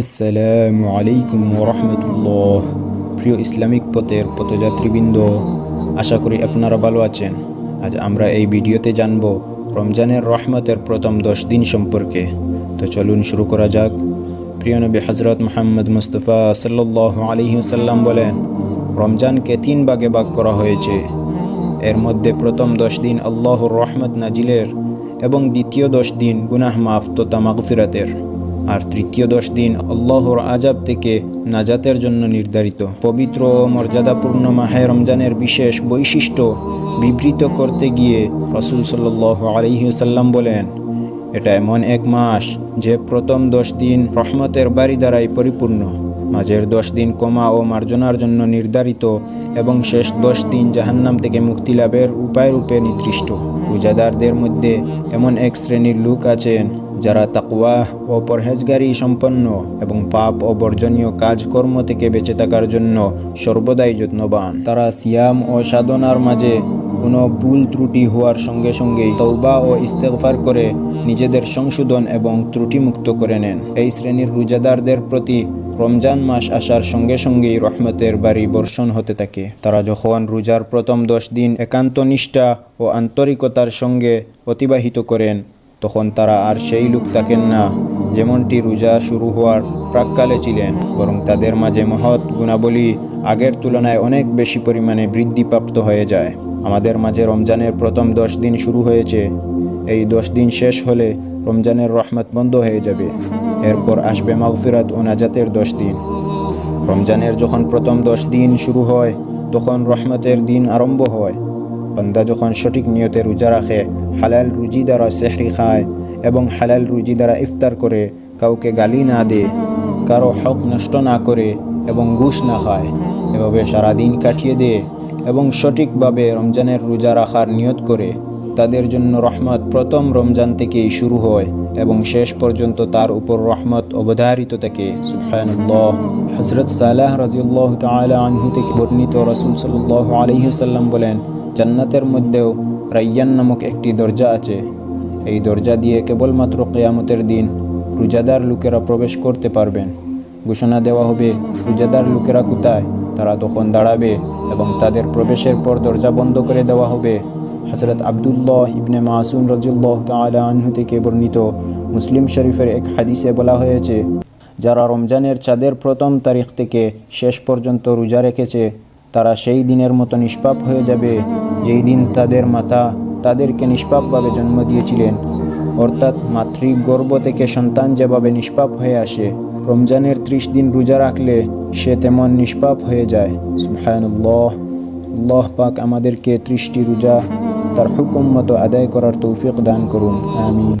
আসসালামু আলাইকুম রহমতুল্লাহ প্রিয় ইসলামিক পথের পথযাত্রীবৃন্দ, আশা করি আপনারা ভালো আছেন। আজ আমরা এই ভিডিওতে জানব রমজানের রহমতের প্রথম দশ দিন সম্পর্কে। তো চলুন শুরু করা যাক। প্রিয় নবী হজরত মোহাম্মদ মুস্তফা সাল্লাহ আলহিসাল্লাম বলেন, রমজানকে তিন ভাগে ভাগ করা হয়েছে। এর মধ্যে প্রথম দশ দিন আল্লাহর রহমত নাজিলের এবং দ্বিতীয় দশ দিন গুনাহ মাফ তথা মাগফিরাতের। আর তৃতীয় দশ দিন আল্লাহর আজাব থেকে নাজাতের জন্য নির্ধারিত। পবিত্র মর্যাদাপূর্ণ মাহে রমজানের বিশেষ বৈশিষ্ট্য বিবৃত করতে গিয়ে রসুল সাল্লাহ আলহিউসাল্লাম বলেন, এটা এমন এক মাস যে প্রথম দশ দিন রহমতের বাড়ি দ্বারাই পরিপূর্ণ। মাঝের দশ দিন কমা ও মার্জনার জন্য নির্ধারিত এবং শেষ দশ দিন জাহান্নাম থেকে মুক্তি লাভের উপায় রূপে নির্দিষ্ট। রোজাদারদের মধ্যে এমন এক শ্রেণির লোক আছেন যারা তাকওয়া ও পরহেজগারি সম্পন্ন এবং পাপ ও বর্জনীয় কাজকর্ম থেকে বেঁচে থাকার জন্য সর্বদাই যত্নবান। তারা সিয়াম ও সাধনার মাঝে কোনো ভুল ত্রুটি হওয়ার সঙ্গে সঙ্গেই তৌবা ও ইস্তেগফার করে নিজেদের সংশোধন এবং ত্রুটিমুক্ত করে নেন। এই শ্রেণির রোজাদারদের প্রতি রমজান মাস আসার সঙ্গে সঙ্গেই রহমতের বাড়ি বর্ষণ হতে থাকে। তারা যখন রোজার প্রথম দশ দিন একান্ত নিষ্ঠা ও আন্তরিকতার সঙ্গে অতিবাহিত করেন তখন তারা আর সেই লোক থাকেন না, যেমনটি রোজা শুরু হওয়ার প্রাককালে ছিলেন, বরং তাদের মাঝে মহৎ গুণাবলী আগের তুলনায় অনেক বেশি পরিমাণে বৃদ্ধিপ্রাপ্ত হয়ে যায়। আমাদের মাঝে রমজানের প্রথম দশ দিন শুরু হয়েছে। এই দশ দিন শেষ হলে রমজানের রহমত বন্ধ হয়ে যাবে। এরপর আসবে মাগফিরাত ও নাজাতের দশ দিন। রমজানের যখন প্রথম দশ দিন শুরু হয়, তখন রহমতের দিন আরম্ভ হয়। বান্দা যখন সঠিক নিয়তে রোজা রাখে, হালাল রুজি দ্বারা সেহরি খায় এবং হালাল রুজি দ্বারা ইফতার করে, কাউকে গালি না দেয়, কারও হক নষ্ট না করে এবং ঘুষ না খায়, এভাবে সারাদিন কাটিয়ে দেয় এবং সঠিকভাবে রমজানের রোজা রাখার নিয়ত করে, তাদের জন্য রহমত প্রথম রমজান থেকেই শুরু হয় এবং শেষ পর্যন্ত তার উপর রহমত অবধারিত থাকে। হজরত সালাহ রাজিউল্লাহ আনহু থেকে বর্ণিত রসুল সাল্লাহ আলহিসাল্লাম বলেন জান্নাতের মধ্যেও রাইয়ান নামক একটি দরজা আছে। এই দরজা দিয়ে কেবলমাত্র কেয়ামতের দিন রোজাদার লোকেরা প্রবেশ করতে পারবেন। ঘোষণা দেওয়া হবে, রোজাদার লোকেরা কোথায়? তারা তখন দাঁড়াবে এবং তাদের প্রবেশের পর দরজা বন্ধ করে দেওয়া হবে। হজরত আবদুল্লাহ ইবনে মাসুম রাজুল্লাহ তালা আনহু থেকে বর্ণিত মুসলিম শরীফের এক হাদিসে বলা হয়েছে, যারা রমজানের চাঁদের প্রথম তারিখ থেকে শেষ পর্যন্ত রোজা রেখেছে, তারা সেই দিনের মতো নিষ্পাপ হয়ে যাবে। যেই দিন তাদের মাতা তাদেরকে নিষ্পাপভাবে জন্ম দিয়েছিলেন, অর্থাৎ মাতৃগর্ভ থেকে সন্তান যেভাবে নিষ্পাপ হয়ে আসে, রমজানের ত্রিশ দিন রোজা রাখলে সে তেমন নিষ্পাপ হয়ে যায়। সুবহানাল্লাহ। আল্লাহ পাক আমাদেরকে ত্রিশটি রোজা তার হুকুম মতো আদায় করার তৌফিক দান করুন। আমিন।